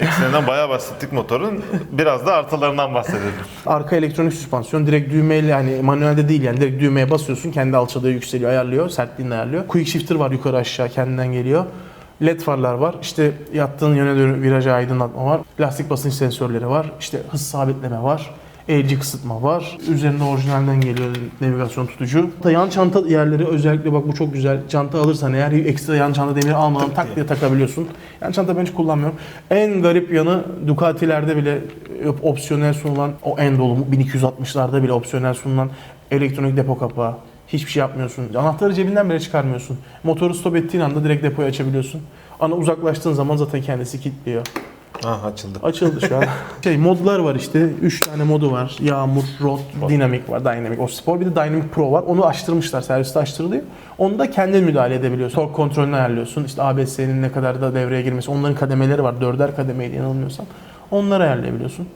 Ekseneden bayağı bahsettik motorun. Biraz da artılarından bahsedelim. Arka elektronik süspansiyon direkt düğmeyle yani manuelde değil yani direkt düğmeye basıyorsun kendi alçalıyor yükseliyor ayarlıyor sertliğini ayarlıyor. Quick shifter var yukarı aşağı kendinden geliyor. LED farlar var. İşte yattığın yöne doğru viraja aydınlatma var. Lastik basınç sensörleri var. İşte hız sabitleme var. Eğrici kısıtma var. Üzerinde orijinalden geliyor navigasyon tutucu. Yan çanta yerleri özellikle bak bu çok güzel. Çanta alırsan eğer ekstra yan çanta demiri almadan tak diye takabiliyorsun. Yan çanta ben hiç kullanmıyorum. En garip yanı Ducati'lerde bile opsiyonel sunulan o en dolu 1260'larda bile opsiyonel sunulan elektronik depo kapağı. Hiçbir şey yapmıyorsun. Anahtarı cebinden bile çıkarmıyorsun. Motoru stop ettiğin anda direkt depoyu açabiliyorsun. Ana uzaklaştığın zaman zaten kendisi kilitliyor. Ah açıldı. Açıldı şu an. şey modlar var işte. 3 tane modu var. Yağmur, road, dinamik var. Dynamic, o spor. Bir de Dynamic Pro var. Onu açtırmışlar. Serviste açtırılıyor. Onu da kendin müdahale edebiliyorsun. Tork kontrolünü ayarlıyorsun. İşte ABS'nin ne kadar da devreye girmesi. Onların kademeleri var. Dörder kademeydi yanılmıyorsam. Onları ayarlayabiliyorsun.